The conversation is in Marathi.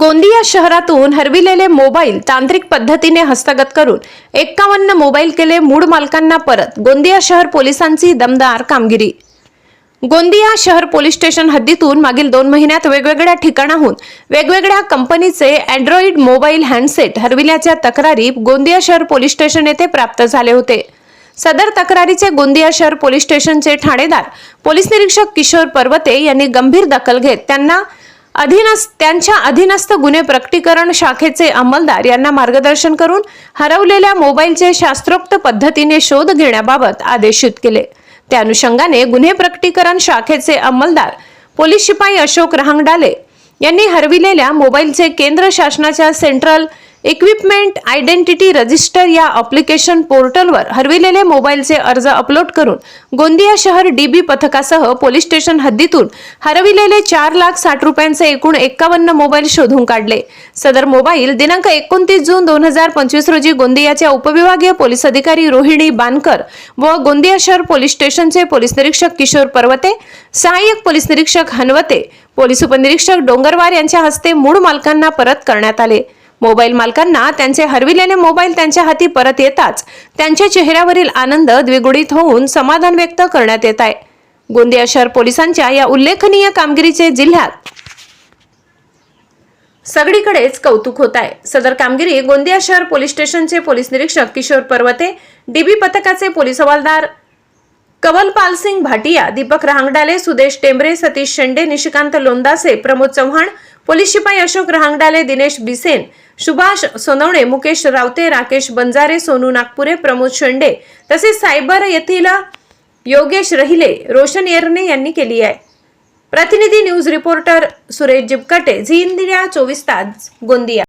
गोंदिया शहरातून हरविलेले मोबाईल तांत्रिक पद्धतीने हस्तगत करून एक्कावन्न मोबाईल केले मूळ मालकांना परत. गोंदिया शहर पोलिसांची दमदार कामगिरी. गोंदिया शहर पोलीस स्टेशन हद्दीतून मागील दोन महिन्यात वेगवेगळ्या ठिकाणाहून वेगवेगळ्या कंपनीचे अँड्रॉइड मोबाईल हँडसेट हरविल्याच्या तक्रारी गोंदिया शहर पोलीस स्टेशन येथे प्राप्त झाले होते. सदर तक्रारीचे गोंदिया शहर पोलीस स्टेशनचे ठाणेदार पोलीस निरीक्षक किशोर पर्वते यांनी गंभीर दखल घेत त्यांना अधीनस्थ त्यांच्या अधीनस्थ गुन्हे प्रकटीकरण शाखेचे अंमलदार यांना मार्गदर्शन करून हरवलेल्या मोबाईलचे शास्त्रोक्त पद्धतीने शोध घेण्याबाबत आदेशित केले. त्या अनुषंगाने गुन्हे प्रकटीकरण शाखेचे अंमलदार पोलीस शिपाई अशोक रहांगडाले यांनी हरविलेल्या मोबाईलचे केंद्र शासनाच्या सेंट्रल इक्विपमेंट आयडेंटिटी रजिस्टर या अप्लिकेशन पोर्टलवर हरविलेले मोबाईलचे अर्ज अपलोड करून गोंदिया शहर डीबी पथकासह पोलीस स्टेशन हद्दीतून हरविलेले चार लाख साठ रुपयांचे एकूण एक्कावन्न मोबाईल शोधून काढले. सदर मोबाईल दिनांक एकोणतीस जून दोन हजार पंचवीस रोजी गोंदियाच्या उपविभागीय पोलीस अधिकारी रोहिणी बानकर व गोंदिया शहर पोलीस स्टेशनचे पोलीस निरीक्षक किशोर पर्वते सहाय्यक पोलीस निरीक्षक हनवते पोलीस उपनिरीक्षक डोंगरवार यांच्या हस्ते मूळ मालकांना परत करण्यात आले. मोबाईल मालकांना त्यांचे हरविलेले मोबाईल त्यांच्या हाती परत येताच त्यांच्या चेहऱ्यावरील आनंद द्विगुणित होऊन समाधान व्यक्त करण्यात येत आहे. गोंदिया शहर पोलिसांच्या या उल्लेखनीय कामगिरीचे जिल्ह्यात सगळीकडेच कौतुक होत आहे. सदर कामगिरी गोंदिया शहर पोलीस स्टेशनचे पोलीस निरीक्षक किशोर पर्वते डीबी पथकाचे पोलीस हवालदार कवलपाल सिंग भाटिया दीपक रहांगडाले सुदेश टेंबरे सतीश शेंडे निशिकांत लोंदासे प्रमोद चव्हाण पोलीस शिपाई अशोक रहांगडाले दिनेश बिसेन सुभाष सोनवणे मुकेश रावते राकेश बंजारे सोनू नागपुरे प्रमोद शेंडे तसेच सायबर येथील योगेश रहिले रोशन येरने यांनी केली आहे. प्रतिनिधी news reporter Suresh Jibkate Zee India चोवीस तास गोंदिया.